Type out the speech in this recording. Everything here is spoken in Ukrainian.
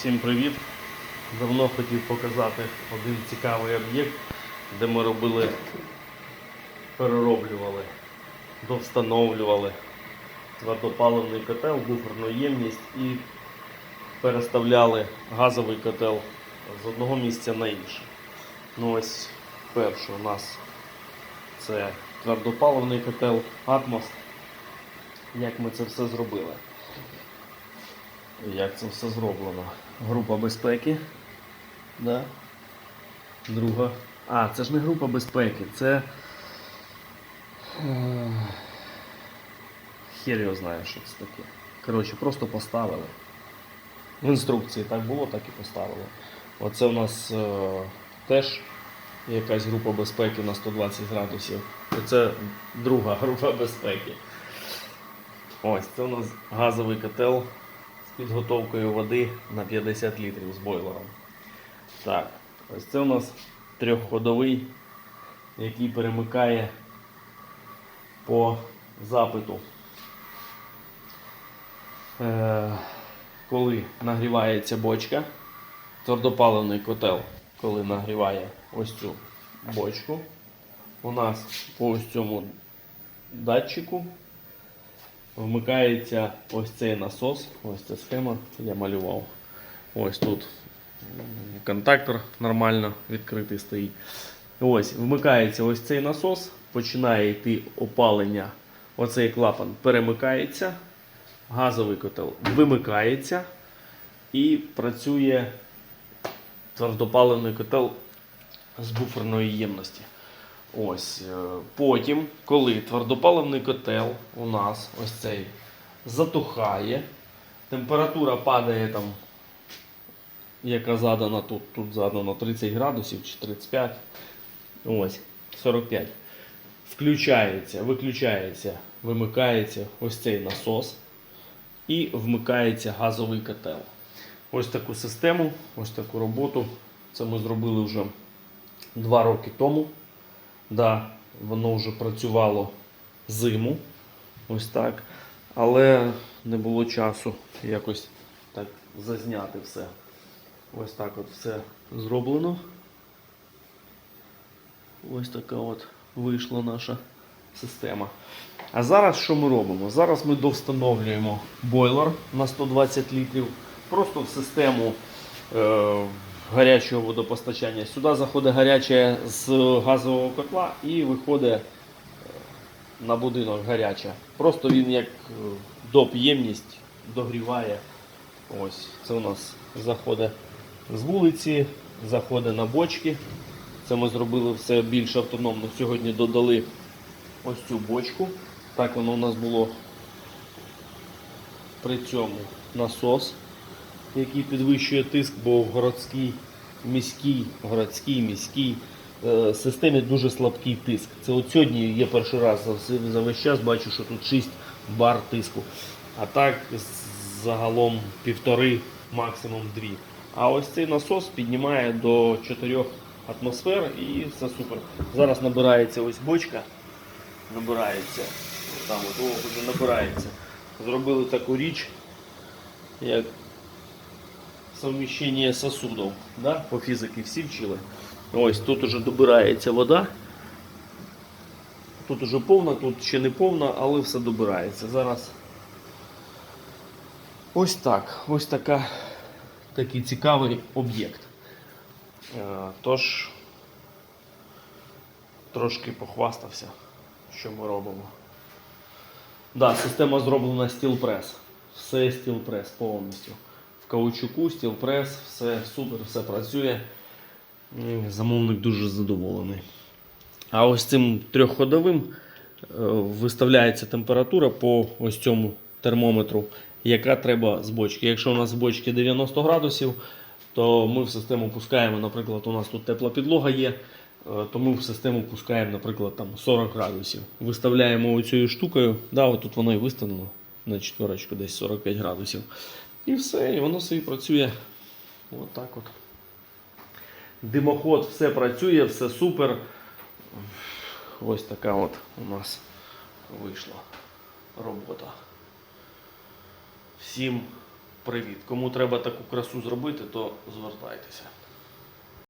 Всім привіт! Давно хотів показати один цікавий об'єкт, де ми робили, перероблювали, довстановлювали твердопаливний котел, буферну ємність і переставляли газовий котел з одного місця на інше. Ну ось перший у нас це твердопаливний котел Атмос. Як ми це все зробили? Як це все зроблено? Група безпеки. Да? Друга. А, це ж не група безпеки, це. е, Хер його знає, що це таке. Коротше, просто поставили. В інструкції так було, так і поставили. Оце у нас е, теж якась група безпеки на 120 градусів. Це друга група безпеки. Ось це у нас газовий котел підготовкою води на 50 літрів з бойлером. Так, ось це у нас трьохходовий, який перемикає по запиту. Е, коли нагрівається бочка, твердопаливний котел, коли нагріває ось цю бочку, у нас по ось цьому датчику вмикається ось цей насос, ось ця схема я малював. Ось тут контактор нормально відкритий стоїть. Ось вмикається ось цей насос, починає йти опалення. Оцей клапан перемикається, газовий котел вимикається і працює твердопаливний котел з буферної ємності. Ось е, потім, коли твердопаливний котел у нас ось цей затухає, температура падає там, яка задана тут, тут задано 30 градусів чи 35, ось 45. Включається, виключається, вимикається ось цей насос і вмикається газовий котел. Ось таку систему, ось таку роботу. Це ми зробили вже 2 роки тому. Да, воно вже працювало зиму, ось так. Але не було часу якось так зазняти все. Ось так от все зроблено. Ось така от вийшла наша система. А зараз що ми робимо? Зараз ми довстановлюємо бойлер на 120 літрів просто в систему е, гарячого водопостачання. Сюди заходить гаряче з газового котла і виходить е, на будинок гаряче. Просто він як е, доп ємність догріває. Ось це у нас заходить з вулиці, заходить на бочки. Це ми зробили все більш автономно. Сьогодні додали ось цю бочку. Так воно у нас було при цьому насос, який підвищує тиск, бо в городській, міській, городській, міській е, системі дуже слабкий тиск. Це от сьогодні є перший раз за, весь час бачу, що тут 6 бар тиску. А так загалом півтори, максимум дві. А ось цей насос піднімає до 4 атмосфер і все супер. Зараз набирається ось бочка. Набирається. Там от, о, вже набирається. Зробили таку річ, як совміщення сосудів. Да? По фізиці всі вчили. Ось тут уже добирається вода. Тут уже повна, тут ще не повна, але все добирається. Зараз ось так. Ось така, такий цікавий об'єкт. Е, Тож трошки похвастався, що ми робимо. Да, система зроблена стіл прес. Все стіл прес повністю. Каучуку, стіл прес, все супер, все працює. Замовник дуже задоволений. А ось цим трьохходовим е, виставляється температура по ось цьому термометру, яка треба з бочки. Якщо у нас в бочці 90 градусів, то ми в систему пускаємо, наприклад, у нас тут тепла підлога є, е, то ми в систему пускаємо, наприклад, там 40 градусів. Виставляємо оцією штукою, да, тут воно і виставлено на четверочку, десь 45 градусів. І все, і воно собі працює. От так от. Димоход, все працює, все супер. Ось така от у нас вийшла робота. Всім привіт. Кому треба таку красу зробити, то звертайтеся.